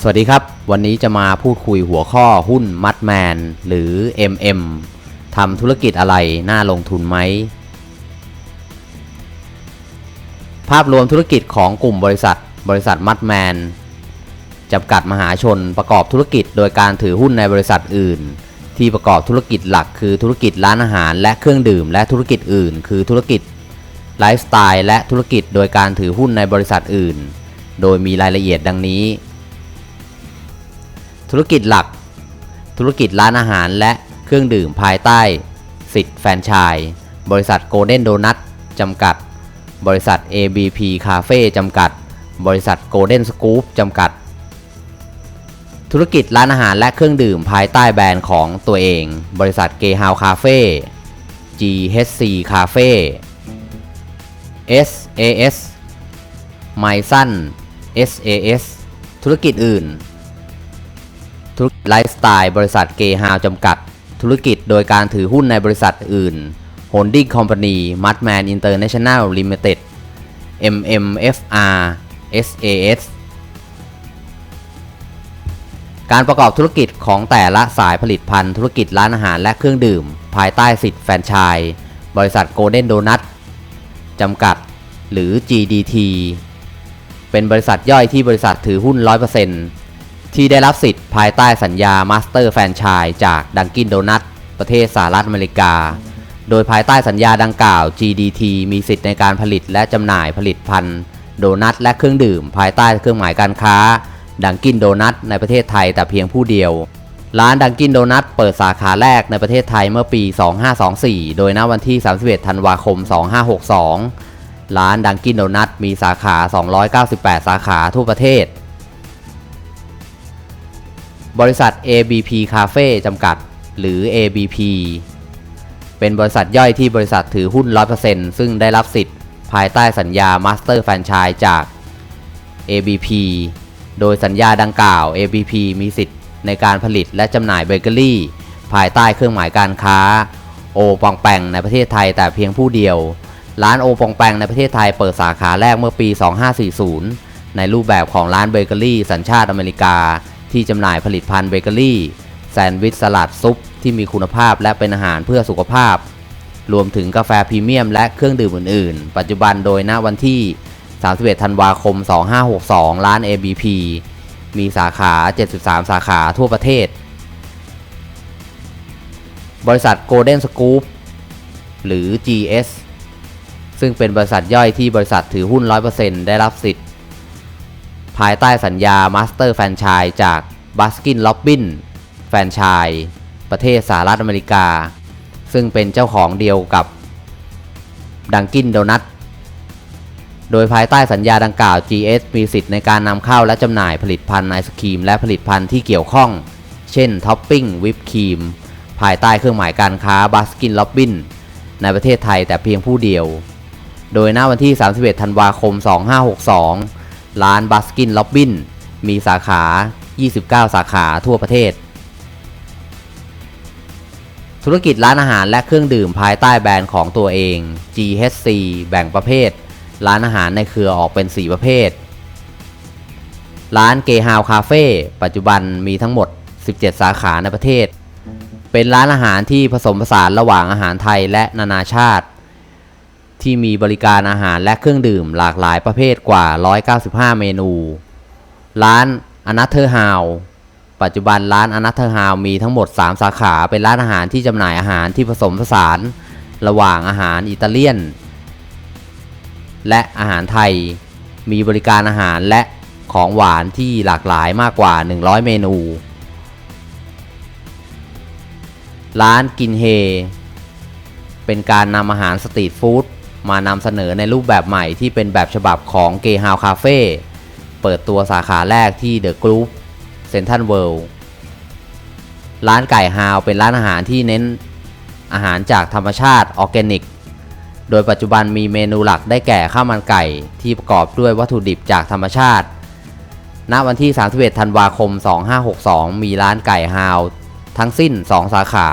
สวัสดีครับ วันนี้จะมาพูดคุยหัวข้อหุ้นมัดแมน หรือ MM ทำธุรกิจอะไรน่าลงทุนไหม ภาพรวมธุรกิจของกลุ่มบริษัท บริษัทมัดแมนจำกัดมหาชนประกอบธุรกิจ โดยการถือหุ้นในบริษัทอื่น ที่ประกอบธุรกิจหลักคือธุรกิจร้านอาหาร และเครื่องดื่ม และธุรกิจอื่น คือธุรกิจไลฟ์สไตล์และธุรกิจโดยการถือหุ้นในบริษัทอื่น โดยมีรายละเอียดดังนี้ ธุรกิจหลัก ธุรกิจร้านอาหารและเครื่องดื่มภายใต้ สิทธิ์แฟรนไชส์บริษัทโกลเด้นโดนัทจำกัด บริษัท ABP Cafe จำกัด บริษัท Golden Scoop จำกัด ธุรกิจร้านอาหารและเครื่องดื่มภายใต้แบรนด์ของตัวเอง บริษัท g a y h o u s e Cafe GHC Cafe SAS m y s o n SAS ธุรกิจอื่น ธุรกิจไลฟ์สไตล์บริษัทเกฮาวจำกัด ธุรกิจโดยการถือหุ้นในบริษัทอื่น Holding Company Mudman International Limited MMFR SAS การประกอบธุรกิจของแต่ละสายผลิตภัณฑ์ธุรกิจร้านอาหารและเครื่องดื่ม ภายใต้สิทธิ์แฟรนไชส์บริษัท Golden Donut จำกัดหรือ GDT เป็นบริษัทย่อยที่บริษัทถือหุ้น 100%ที่ได้รับสิทธิ์ภายใต้สัญญา Master Franchise จากดังกินโดนัทประเทศสหรัฐอเมริกา โดยภายใต้สัญญาดังกล่าว GDT มีสิทธิ์ในการผลิตและจำหน่ายผลิตภัณฑ์ โดนัทและเครื่องดื่ม ภายใต้เครื่องหมายการค้า ดังกินโดนัทในประเทศไทยแต่เพียงผู้เดียว ร้านดังกินโดนัทเปิดสาขาแรกในประเทศไทยเมื่อปี 2524 โดยณวันที่ 31 ธันวาคม 2562 ร้านดังกินโดนัทมีสาขา 298 สาขาทั่วประเทศ บริษัท ABP Cafe จำกัด หรือ ABP เป็นบริษัทย่อยที่บริษัทถือหุ้น 100%ซึ่งได้รับสิทธิ ภายใต้สัญญา Master Franchise จาก ABP โดยสัญญาดังกล่าว ABP มีสิทธิ์ในการผลิตและจำหน่ายเบเกอรี่ ภายใต้เครื่องหมายการค้า โอปองแปงในประเทศไทยแต่เพียงผู้เดียว ร้านโอปองแปงในประเทศไทยเปิดสาขาแรกเมื่อปี 2540 ในรูปแบบของร้านเบเกอรี่สัญชาติอเมริกา ที่จำหน่ายผลิตภัณฑ์เบเกอรี่แซนด์วิชสลัดซุปที่มีคุณภาพและเป็นอาหารเพื่อสุขภาพ รวมถึงกาแฟพรีเมียมและเครื่องดื่มอื่นๆ ปัจจุบันโดยณวันที่ 31 ธันวาคม 2562 ร้าน ABP มีสาขา 73 สาขาทั่วประเทศ บริษัท Golden Scoop หรือ GS ซึ่งเป็นบริษัทย่อยที่บริษัทถือหุ้น 100%ได้รับสิทธิ์ ภายใต้สัญญา Master Franchise จาก Baskin Robbins Franchise ประเทศสหรัฐอเมริกา ซึ่งเป็นเจ้าของเดียวกับดังกินโดนัทโดยภายใต้สัญญาดังกล่าว GS มีสิทธิ์ในการนำเข้าและจำหน่ายผลิตภัณฑ์ไอศครีม และผลิตภัณฑ์ที่เกี่ยวข้อง เช่นท็อปปิ้งวิปครีม ภายใต้เครื่องหมายการค้า Baskin Robbins ในประเทศไทยแต่เพียงผู้เดียว โดยณวันที่ 31 ธันวาคม 2562 ร้าน Baskin Robbins มีสาขา 29 สาขาทั่วประเทศ ธุรกิจร้านอาหารและเครื่องดื่มภายใต้แบรนด์ของตัวเอง GHC แบ่งประเภท ร้านอาหารในเครือออกเป็น 4 ประเภท ร้านเกฮาวคาเฟ่ปัจจุบันมีทั้งหมด 17 สาขาในประเทศ เป็นร้านอาหารที่ผสมผสานระหว่างอาหารไทยและนานาชาติ ที่มีบริการอาหารและเครื่องดื่มหลากหลายประเภทกว่า 195 เมนู ร้านอนัทเธอร์ฮาว ปัจจุบันร้านอนัทเธอร์ฮาวมีทั้งหมด 3 สาขาเป็นร้านอาหารที่จำหน่ายอาหารที่ผสมผสาน ระหว่างอาหารอิตาเลียน และอาหารไทย มีบริการอาหารและของหวานที่หลากหลายมากกว่า 100 เมนู ร้านกินเฮ เป็นการนำอาหารสตรีทฟู้ดมานำเสนอในรูปแบบใหม่ที่เป็นแบบฉบับของเกฮาวคาเฟ่เปิดตัวสาขาแรกที่เดอะกรุ๊ป เซนทันเวิลด์ร้านไก่ฮาวเป็นร้านอาหารที่เน้นอาหารจากธรรมชาติออร์แกนิก โดยปัจจุบันมีเมนูหลักได้แก่ข้าวมันไก่ที่ประกอบด้วยวัตถุดิบจากธรรมชาติ ณ วันที่ 31 ธันวาคม 2562 มีร้านไก่ฮาว ทั้งสิ้น 2 สาขา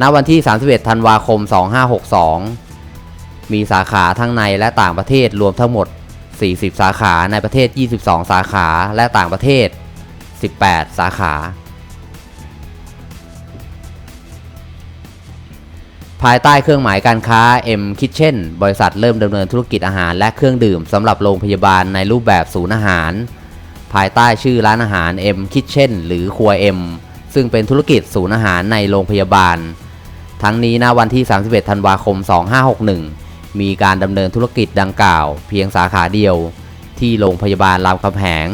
ณ วันที่ 31 ธันวาคม 2562 มีสาขาทั้งในและต่างประเทศรวมทั้งหมด 40 สาขาในประเทศ 22 สาขาและต่างประเทศ 18 สาขา ภายใต้เครื่องหมายการค้า M Kitchen บริษัทเริ่มดำเนินธุรกิจอาหารและเครื่องดื่มสำหรับโรงพยาบาลในรูปแบบศูนย์อาหาร ภายใต้ชื่อร้านอาหาร M Kitchen หรือครัว M ซึ่งเป็นธุรกิจศูนย์อาหารในโรงพยาบาล ทั้งนี้ณวันที่ 31 ธันวาคม 2561 มีการดำเนินธุรกิจดังกล่าว เพียงสาขาเดียวที่โรงพยาบาลรามคำแหง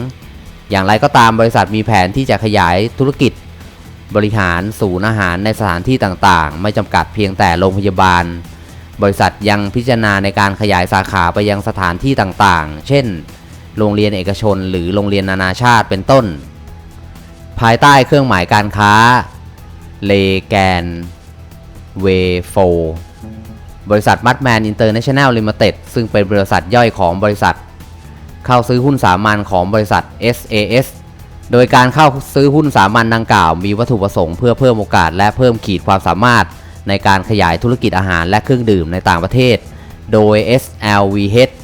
อย่างไรก็ตามบริษัทมีแผนที่จะขยายธุรกิจ บริหารศูนย์อาหารในสถานที่ต่างๆ ไม่จำกัดเพียงแต่โรงพยาบาล บริษัทยังพิจารณาในการขยายสาขาไปยังสถานที่ต่างๆ เช่น โรงเรียนเอกชน หรือโรงเรียนนานาชาติเป็นต้น ภายใต้เครื่องหมายการค้าเลแกนเวโฟ บริษัทมัดแมนอินเตอร์เนชั่นแนลลิมิเต็ดซึ่งเป็นบริษัทย่อยของบริษัท เข้าซื้อหุ้นสามัญของบริษัท SAS โดยการเข้าซื้อหุ้นสามัญดังกล่าว มีวัตถุประสงค์เพื่อเพิ่มโอกาสและเพิ่มขีดความสามารถ ในการขยายธุรกิจอาหารและเครื่องดื่มในต่างประเทศ โดย SLVH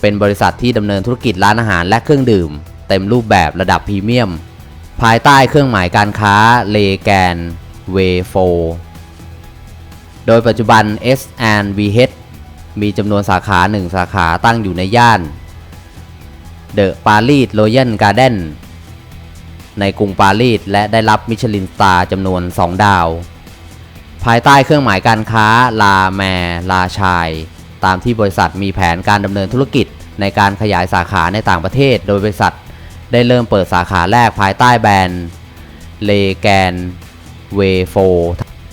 เป็นบริษัทที่ดำเนินธุรกิจร้านอาหารและเครื่องดื่ม เต็มรูปแบบระดับพรีเมียม ภายใต้เครื่องหมายการค้าเลแกนเวโฟ โดยปัจจุบัน S&VH มีจำนวนสาขา 1 สาขาตั้งอยู่ในย่าน เดอะปารีสโรยัลการ์เดนในกรุงปารีสและได้รับมิชลินสตาร์จำนวน 2 ดาว ภายใต้เครื่องหมายการค้าลาแมลาชาย ตามที่บริษัทมีแผนการดำเนินธุรกิจในการขยายสาขาในต่างประเทศ โดยบริษัทได้เริ่มเปิดสาขาแรกภายใต้แบรนด์เลแกนเวโฟ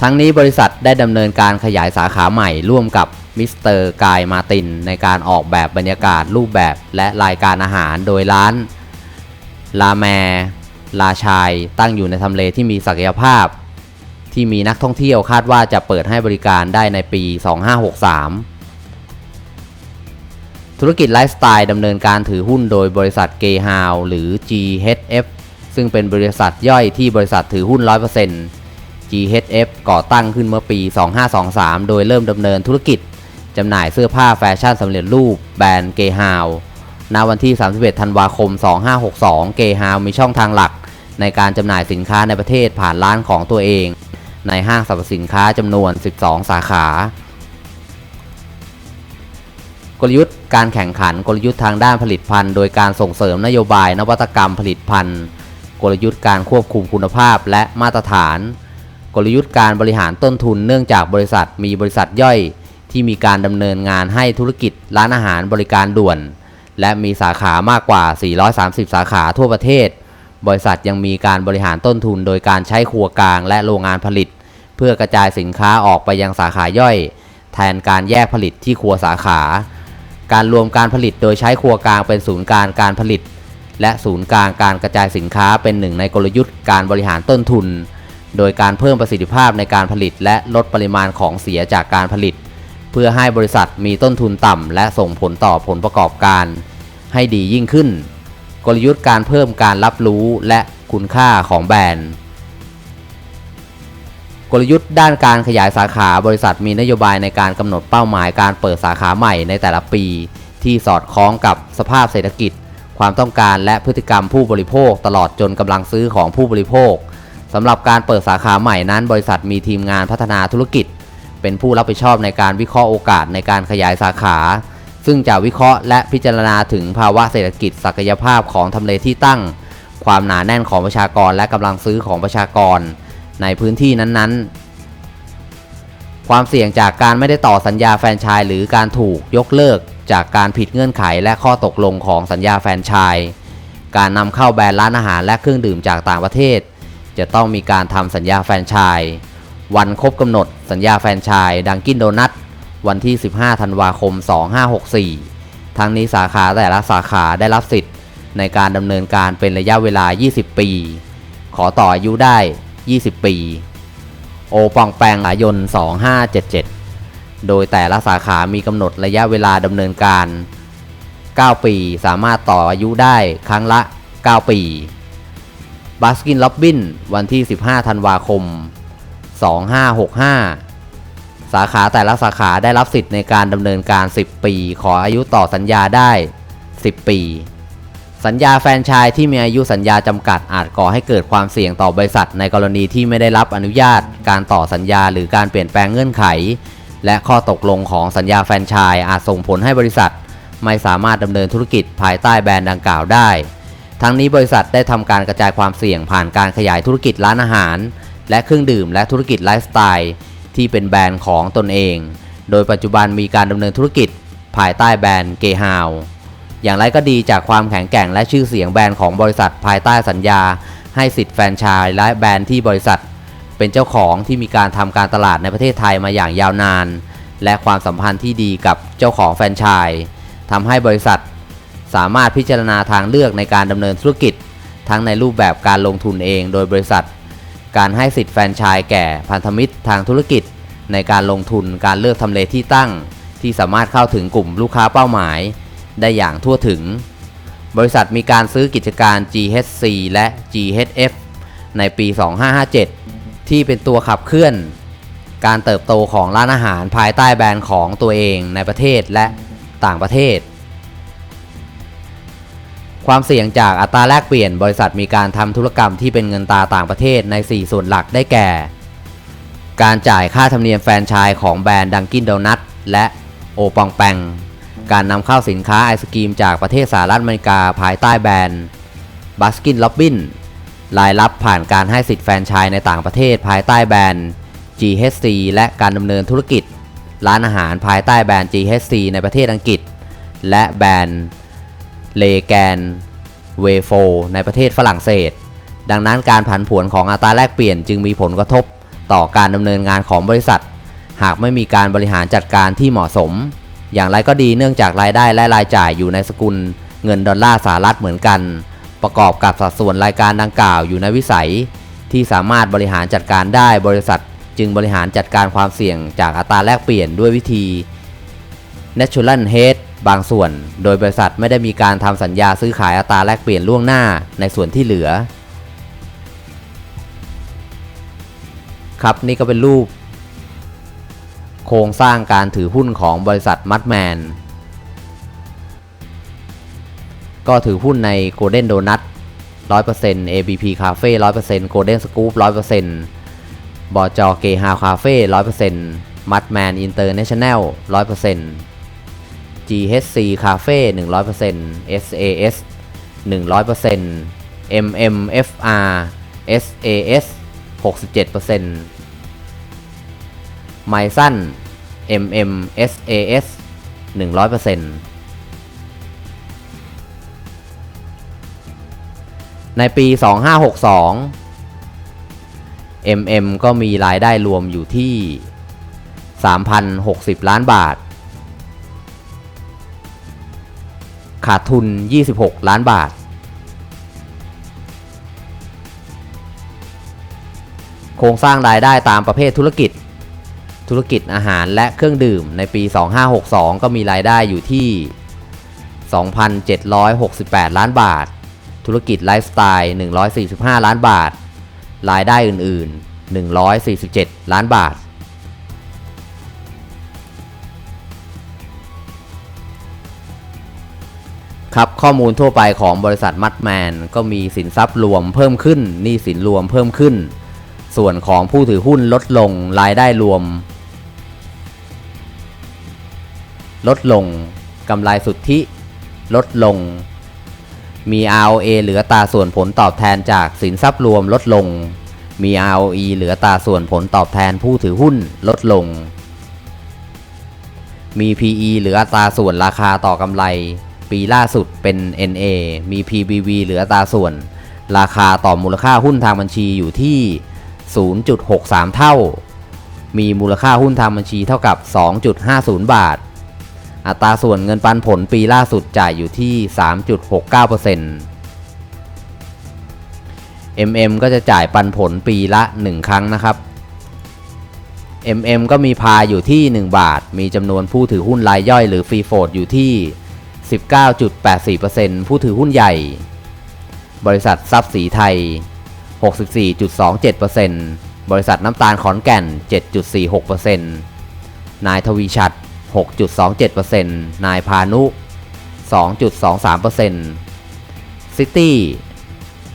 ทั้งนี้บริษัทได้ดำเนินการขยายสาขาใหม่ร่วมกับมิสเตอร์กายมาตินในการออกแบบบรรยากาศรูปแบบและรายการอาหารโดยร้าน ลาแมลาชายตั้งอยู่ในทำเลที่มีศักยภาพ ที่มีนักท่องเที่ยวคาดว่าจะเปิดให้บริการได้ในปี 2563 ธุรกิจไลฟ์สไตล์ดำเนินการถือหุ้นโดยบริษัทเกฮาวหรือ GHF ซึ่งเป็นบริษัทย่อยที่บริษัทถือหุ้น 100% GHF ก่อตั้งขึ้นเมื่อปี 2523 โดยเริ่มดำเนินธุรกิจจำหน่ายเสื้อผ้าแฟชั่นสำเร็จรูปแบรนด์เกฮาวณวันที่ 31 ธันวาคม 2562 เกฮาวมีช่องทางหลัก ในการจำหน่ายสินค้าในประเทศผ่านร้านของตัวเอง ในห้างสรรพสินค้าจำนวน 12 สาขากลยุทธ์การแข่งขันกลยุทธ์ทางด้านผลิตภัณฑ์โดยการส่งเสริมนโยบายนวัตกรรมผลิตภัณฑ์ กลยุทธ์การควบคุมคุณภาพและมาตรฐาน กลยุทธ์การบริหารต้นทุนเนื่องจากบริษัทมีบริษัทย่อย ที่มีการดำเนินงานให้ธุรกิจร้านอาหารบริการด่วน และมีสาขามากกว่า 430 สาขาทั่วประเทศ บริษัทยังมีการบริหารต้นทุน โดยการใช้ครัวกลางและโรงงานผลิต เพื่อกระจายสินค้าออกไปยังสาขาย่อย แทนการแยกผลิตที่ครัวสาขา การรวมการผลิตโดยใช้ครัวกลางเป็นศูนย์กลางการผลิต และศูนย์กลางการกระจายสินค้าเป็นหนึ่งในกลยุทธ์การบริหารต้นทุน โดยการเพิ่มประสิทธิภาพในการผลิตและลดปริมาณของเสียจากการผลิต เพื่อให้บริษัทมีต้นทุนต่ำ และส่งผลต่อผลประกอบการ ให้ดียิ่งขึ้น กลยุทธ์การเพิ่มการรับรู้และคุณค่าของแบรนด์ กลยุทธ์ด้านการขยายสาขาบริษัทมีนโยบายในการกำหนดเป้าหมายการเปิดสาขาใหม่ในแต่ละปี ที่สอดคล้องกับสภาพเศรษฐกิจ ความต้องการและพฤติกรรมผู้บริโภคตลอดจนกำลังซื้อของผู้บริโภค สำหรับการเปิดสาขาใหม่นั้น บริษัทมีทีมงานพัฒนาธุรกิจ เป็นผู้รับผิดชอบในการวิเคราะห์โอกาสในการขยายสาขา ซึ่งจะวิเคราะห์และพิจารณาถึงภาวะเศรษฐกิจ ศักยภาพของทำเลที่ตั้ง ความหนาแน่นของประชากรและกำลังซื้อของประชากร ในพื้นที่นั้นๆ ความเสี่ยงจากการไม่ได้ต่อสัญญาแฟรนไชส์หรือการถูกยกเลิก จากการผิดเงื่อนไขและข้อตกลงของสัญญาแฟรนไชส์การนำเข้าแบรนด์ร้านอาหารและเครื่องดื่มจากต่างประเทศ จะต้องมีการทำสัญญาแฟนชส์วันครบกำหนดสัญญาแฟนชส์ดังกินโดนัทวันที่ 15 ธันวาคม 2564 ทั้งนี้สาขาแต่ละสาขาได้รับสิทธิ์ ในการดำเนินการเป็นระยะเวลา 20 ปี ขอต่ออายุได้ 20 ปี โอปองแปงหายน 2577 โดยแต่ละสาขามีกำหนดระยะเวลาดำเนินการ 9 ปี สามารถต่ออายุได้ครั้งละ 9 ปี บาสกินล็อบบินวันที่ 15 ธันวาคม 2565 สาขาแต่ละสาขาได้รับสิทธิ์ในการดำเนินการ 10 ปี ขออายุต่อสัญญาได้ 10 ปี สัญญาแฟนชส์ที่มีอายุสัญญาจำกัดอาจก่อให้เกิดความเสี่ยงต่อบริษัท ในกรณีที่ไม่ได้รับอนุญาต การต่อสัญญาหรือการเปลี่ยนแปลงเงื่อนไข และข้อตกลงของสัญญาแฟนชส์อาจส่งผลให้บริษัท ไม่สามารถดำเนินธุรกิจภายใต้แบรนด์ดังกล่าวได้ ทั้งนี้บริษัทได้ทำการกระจายความเสี่ยงผ่านการขยายธุรกิจร้านอาหาร และเครื่องดื่มและธุรกิจไลฟ์สไตล์ที่เป็นแบรนด์ของตนเอง โดยปัจจุบันมีการดำเนินธุรกิจ ภายใต้แบรนด์เกฮาวอย่างไรก็ดีจากความแข็งแกร่งและชื่อเสียงแบรนด์ของบริษัทภายใต้สัญญา ให้สิทธิ์แฟรนไชส์และแบรนด์ที่บริษัท เป็นเจ้าของที่มีการทำการตลาดในประเทศไทยมาอย่างยาวนาน และความสัมพันธ์ที่ดีกับเจ้าของแฟรนไชส์ทำให้บริษัท สามารถพิจารณาทางเลือกในการดำเนินธุรกิจ ทั้งในรูปแบบการลงทุนเองโดยบริษัท การให้สิทธิ์แฟรนไชส์แก่พันธมิตรทางธุรกิจ ในการลงทุนการเลือกทำเลที่ตั้ง ที่สามารถเข้าถึงกลุ่มลูกค้าเป้าหมาย ได้อย่างทั่วถึง บริษัทมีการซื้อกิจการ GHC และ GHF ในปี 2557 ที่เป็นตัวขับเคลื่อน การเติบโตของร้านอาหารภายใต้แบรนด์ของตัวเองในประเทศและต่างประเทศ ความเสี่ยงจากอัตราแลกเปลี่ยน บริษัทมีการทำธุรกรรมที่เป็นเงินตราต่างประเทศใน 4 ส่วนหลักได้แก่ การจ่ายค่าธรรมเนียมแฟรนไชส์ของแบรนด์ดังกินโดนัทและโอปองแปง การนำเข้าสินค้าไอศกรีมจากประเทศสหรัฐอเมริกาภายใต้แบรนด์บัสกินล็อบบินรายรับผ่านการให้สิทธิ์แฟรนไชส์ในต่างประเทศภายใต้แบรนด์ GHC และการดำเนินธุรกิจ ร้านอาหารภายใต้แบรนด์ GHC ในประเทศอังกฤษ และแบรนด์ เลแกนเวโฟในประเทศฝรั่งเศส ดังนั้นการผันผวนของอัตราแลกเปลี่ยนจึงมีผลกระทบต่อการดำเนินงานของบริษัท หากไม่มีการบริหารจัดการที่เหมาะสม อย่างไรก็ดีเนื่องจากรายได้และรายจ่ายอยู่ในสกุลเงินดอลลาร์สหรัฐเหมือนกัน ประกอบกับสัดส่วนรายการดังกล่าวอยู่ในวิสัย ที่สามารถบริหารจัดการได้บริษัท จึงบริหารจัดการความเสี่ยงจากอัตราแลกเปลี่ยนด้วยวิธี Natural Hedge บางส่วน โดยบริษัทไม่ได้มีการทำสัญญาซื้อขายอัตราแลกเปลี่ยนล่วงหน้าในส่วนที่เหลือ ครับนี่ก็เป็นรูป โครงสร้างการถือหุ้นของบริษัทมัดแมน ก็ถือหุ้นใน Golden Donut 100% ABP Cafe 100% Golden Scoop 100%บอจอเกฮาวคาเฟ่100%มัดแมนอินเตอร์เนชั่นแนล100% GHC Cafe 100% SAS 100% MMFR SAS 67%ไมซัน MMSAS 100%ในปี 2562 MM ก็มีรายได้รวมอยู่ที่ 3,060 ล้านบาท ขาดทุน 26 ล้านบาท โครงสร้างรายได้ตามประเภทธุรกิจ ธุรกิจอาหารและเครื่องดื่มในปี 2562 ก็มีรายได้อยู่ที่ 2,768 ล้านบาท ธุรกิจไลฟ์สไตล์ 145 ล้านบาท รายได้อื่น ๆ 147 ล้านบาท ครับข้อมูลทั่วไปของบริษัทมัดแมนก็มีสินทรัพย์รวมเพิ่มขึ้นหนี้สินรวมเพิ่มขึ้น ส่วนของผู้ถือหุ้นลดลงรายได้รวม ลดลงกำไรสุทธิ ลดลง มี ROA เหลือตาส่วนผลตอบแทนจากสินทรัพย์รวมลดลง มี ROE เหลือตาส่วนผลตอบแทนผู้ถือหุ้นลดลง มี PE เหลืออัตราส่วนราคาต่อกำไร ปีล่าสุดเป็น NA มี PBV เหลืออัตราส่วน ราคาต่อมูลค่าหุ้นทางบัญชีอยู่ที่ 0.63 เท่า มีมูลค่าหุ้นทางบัญชีเท่ากับ 2.50 บาท อัตราส่วนเงินปันผลปีล่าสุดจ่ายอยู่ที่ 3.69% MM ก็จะจ่ายปันผลปีละ 1 ครั้งนะครับ MM ก็มีพาอยู่ที่ 1 บาท มีจำนวนผู้ถือหุ้นรายย่อยหรือฟรีโฟดอยู่ที่ 19.84%ผู้ถือหุ้นใหญ่ บริษัททรัพย์สีไทย 64.27%บริษัทน้ำตาลขอนแก่น 7.46%นายทวีชัด 6.27%นายพานุ 2.23%ซิตี้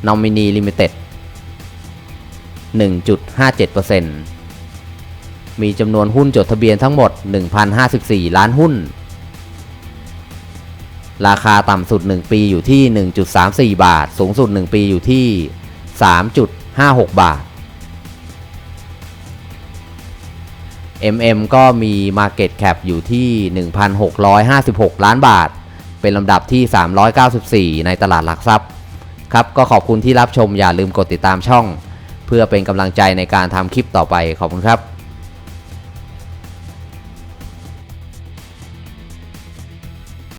นอมินีลิมิเต็ด 1.57%มีจำนวนหุ้นจดทะเบียนทั้งหมด 1,054 ล้านหุ้น ราคาต่ำสุด 1 ปีอยู่ที่ 1.34 บาท สูงสุด 1 ปีอยู่ที่ 3.56 บาท MM ก็มี Market Cap อยู่ที่ 1,656 ล้านบาท เป็นลำดับที่ 394 ในตลาดหลักทรัพย์ ครับ ก็ขอบคุณที่รับชมอย่าลืมกดติดตามช่อง เพื่อเป็นกำลังใจในการทำคลิปต่อไปขอบคุณครับ